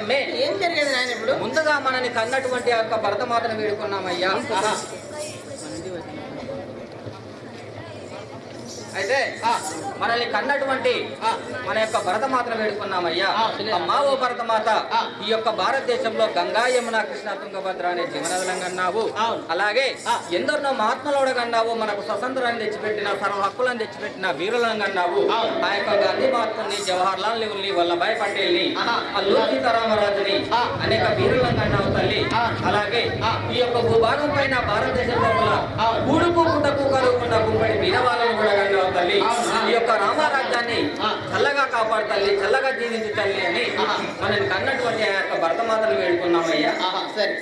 నమ్మే ఏం జరిగేది నాయన ఇప్పుడు? ముందుగా మనని కన్నటువంటి యొక్క భరతమాతను వేడుకున్నామయ్యా. అయితే మనల్ని కన్నటువంటి మన యొక్క భరతమాతను వేడుకున్నామయ్యా. అమ్మా ఓ భరతమాత ఈ యొక్క భారతదేశంలో గంగా యమున కృష్ణ తుంగభద్ర అనే జీవనదులను కన్నావు అలాగే ఎందరినో మహాత్ములు కన్నావు మనకు స్వతంత్రాన్ని తెచ్చిపెట్టిన సర్వ హక్కులను తెచ్చిపెట్టిన వీరులను కన్నావు. ఆ యొక్క గాంధీ మహాత్ముని జవహర్ లాల్ నెహ్రూని వల్లభాయ్ పటేల్ని అల్లూరి సీతారామరాజుని అనేక వీరులను కన్నావు తల్లి. అలాగే ఈ యొక్క భూభాగం పైన భారతదేశం లోపల కూడుకు పుట్టకు కలుగుకున్న గుంపడి వీరవాళ్ళను కూడా కన్నావు తల్లి ఈ యొక్క రామరాజ్యాన్ని చల్లగా కాపాడు తల్లి చల్లగా జీవించు తల్లి అని మనని కన్నటువంటి ఆ యొక్క భరతమాతను వేడుకున్నామయ్యా. సరే.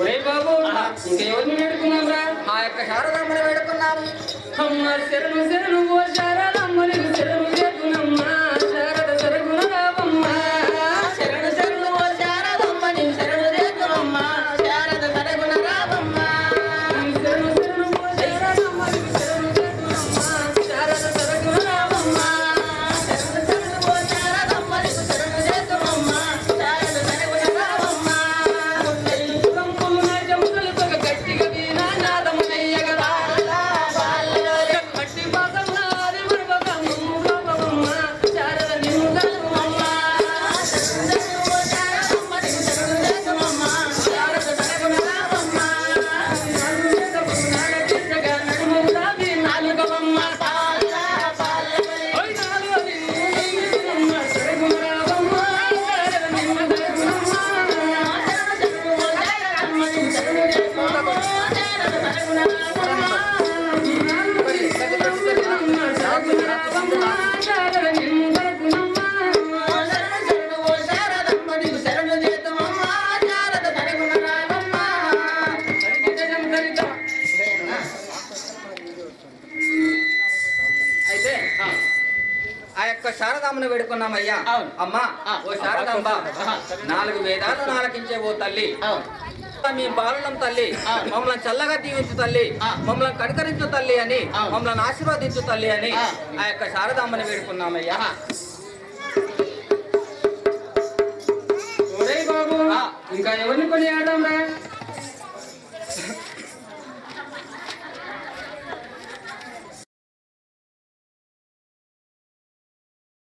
ఒరే బాబు ఇంకెవరిని వేడుకున్నాం రా ఆ యొక్క శారదమ్మని వేడుకున్నాము అమ్మ శరణు శరణు ఓ శారదమ్మని శరణు ఆ యొక్క శారదామ్మను వేడుకున్నామయ్యా. అమ్మా. ఓ శారదాంబ. నాలుగు వేదాలను ఆలకించే ఓ తల్లి మీ బాలులం తల్లి. మమ్మల్ని చల్లగా దీవించు తల్లి. మమ్మల్ని కడకరించు తల్లి అని. మమ్మల్ని ఆశీర్వదించు తల్లి అని ఆ. యొక్క శారదామ్మని వేడుకున్నామయ్యా ఇంకా ఎవరిని కొని రా